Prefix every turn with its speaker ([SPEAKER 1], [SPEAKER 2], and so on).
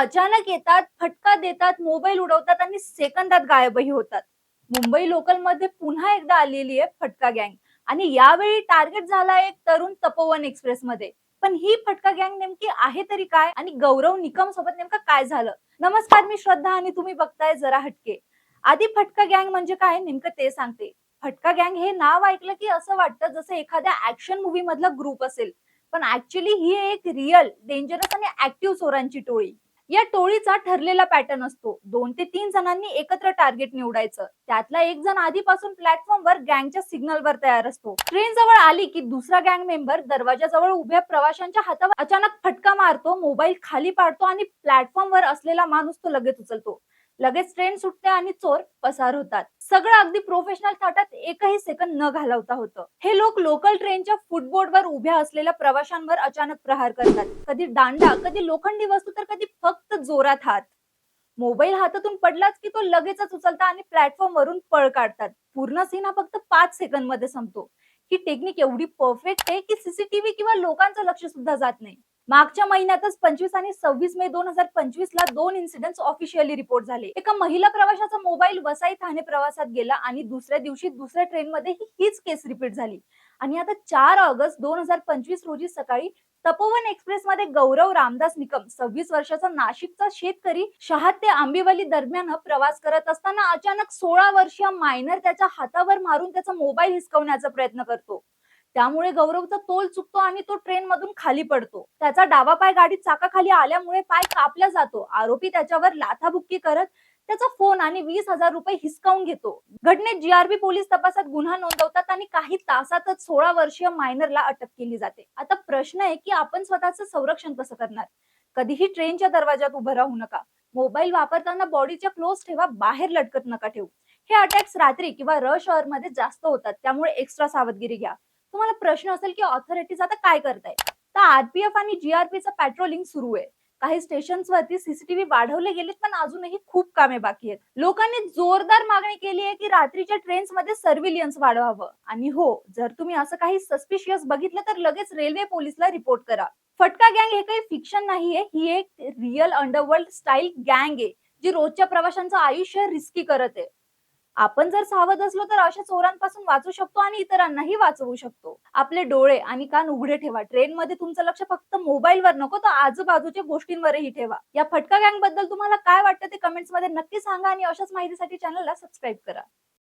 [SPEAKER 1] अचानक येतात फटका देतात मोबाईल उडवतात आणि सेकंदात गायबही होतात. मुंबई लोकलमध्ये पुन्हा एकदा आलेली आहे फटका गँग आणि यावेळी टार्गेट झाला एक तरुण तपोवन एक्सप्रेस मध्ये पण ही फटका गँग नेमकी आहे तरी काय? आणि गौरव निकम सोबत नेमकं काय झालं? नमस्कार मी श्रद्धा आणि तुम्ही बघताय जरा हटके. आधी फटका गँग म्हणजे काय? नेमकं ते सांगते. फटका गँग हे नाव ऐकलं की असं वाटतं जसं एखाद्या ऍक्शन मूवी मधला ग्रुप असेल. पण ऍक्च्युली ही एक रिअल डेंजरस आणि ऍक्टिव्ह चोरांची टोळी. या टोळीचा ठरलेला पॅटर्न असतो. दोन ते तीन जणांनी एकत्र टार्गेट निवडायचं. त्यातला एक जण आधीपासून प्लॅटफॉर्मवर गँगच्या सिग्नलवर तयार असतो. ट्रेन जवळ आली की दुसरा गँग मेंबर दरवाजाजवळ उभ्या प्रवाशांच्या हातावर अचानक फटका मारतो मोबाईल खाली पाडतो आणि प्लॅटफॉर्मवर असलेला माणूस तो लगेच उचलतो. लगेच ट्रेन सुटते आणि चोर पसार होतात. सगळं अगदी प्रोफेशनल थाटात एकही सेकंद न घालवता होतं. हे लोक लोकल ट्रेनच्या फुटबोर्डवर उभ्या असलेल्या प्रवाशांवर अचानक प्रहार करतात. कधी दांडा कधी लोखंडी वस्तू तर कधी फक्त जोरात हात. मोबाईल हातातून पडलाच की तो लगेचच उचलता आणि प्लॅटफॉर्म वरून पळ काढतात. पूर्ण सीन हा फक्त पाच सेकंदमध्ये संपतो. ही टेक्निक एवढी परफेक्ट आहे की सीसीटीव्ही किंवा लोकांचं लक्ष सुद्धा जात नाही. मागच्या महिन्यातच पंचवीस आणि सव्वीस मे दोन हजार पंचवीस ला दोन इन्सिडेंट ऑफिशियली रिपोर्ट झाले. एका महिला प्रवाशाचा मोबाईल वसाई ठाणे प्रवासात गेला आणि दुसऱ्या दिवशी दुसऱ्या ट्रेन मध्ये हीच केस रिपीट झाली. आणि आता चार ऑगस्ट दोन हजार पंचवीस रोजी सकाळी तपोवन एक्सप्रेस मध्ये गौरव रामदास निकम सव्वीस वर्षाचा नाशिकचा शेतकरी शहा ते आंबिवली दरम्यान प्रवास करत असताना अचानक सोळा वर्षीय मायनर त्याच्या हातावर मारून त्याचा मोबाईल हिसकवण्याचा प्रयत्न करतो. त्यामुळे गौरवचा तोल चुकतो आणि तो ट्रेन मधून खाली पडतो. त्याचा डावा पाय गाडीत चाकाखाली आल्यामुळे पाय कापला जातो. आरोपी त्याच्यावर लाथाबुक्की करत त्याचा फोन आणि वीस हजार रुपये हिसकावून घेतो. घटनेत जीआरबी पोलीस तपासात गुन्हा नोंदवतात आणि काही तासातच सोळा वर्षीय मायनरला अटक केली जाते. आता प्रश्न आहे की आपण स्वतःचं संरक्षण कसं करणार? कधीही ट्रेनच्या दरवाजात उभं राहू नका. मोबाईल वापरताना बॉडीच्या क्लोज ठेवा बाहेर लटकत नका ठेवू. हे अटॅक्स रात्री किंवा रश शहरमध्ये जास्त होतात. त्यामुळे एक्स्ट्रा सावधगिरी घ्या. तुम्हाला प्रश्न असेल की ऑथॉरिटीज आता काय करताय तर आरपीएफ आणि जीआरपीचं पेट्रोलिंग सुरू आहे. काही स्टेशन्सवरती सीसीटीव्ही वाढवले गेलेत पण अजूनही खूप कामे बाकी आहेत. लोकांनी जोरदार मागणी केली आहे की रात्रीच्या ट्रेन्समध्ये सर्व्हिलियन्स वाढवावं. आणि हो जर तुम्ही असं काही सस्पिशियस बघितलं तर लगेच रेल्वे पोलिसला रिपोर्ट करा. फटका गँग हे काही फिक्शन नाहीये. ही एक रिअल अंडरवर्ल्ड स्टाईल गँग आहे जी रोजच्या प्रवाशांचं आयुष्य रिस्की करत आहे. आपण जर सावध असलो तर अशा चोरांपासून वाचू शकतो आणि इतरांनाही वाचवू शकतो. आपले डोळे आणि कान उघडे ठेवा. ट्रेन मध्ये तुमचं लक्ष फक्त मोबाईलवर नको तर आजूबाजूच्या गोष्टींवरही ठेवा. या फटका गँगबद्दल तुम्हाला काय वाटतं ते कमेंट्समध्ये नक्की सांगा आणि अशाच माहितीसाठी चॅनलला सबस्क्राईब करा.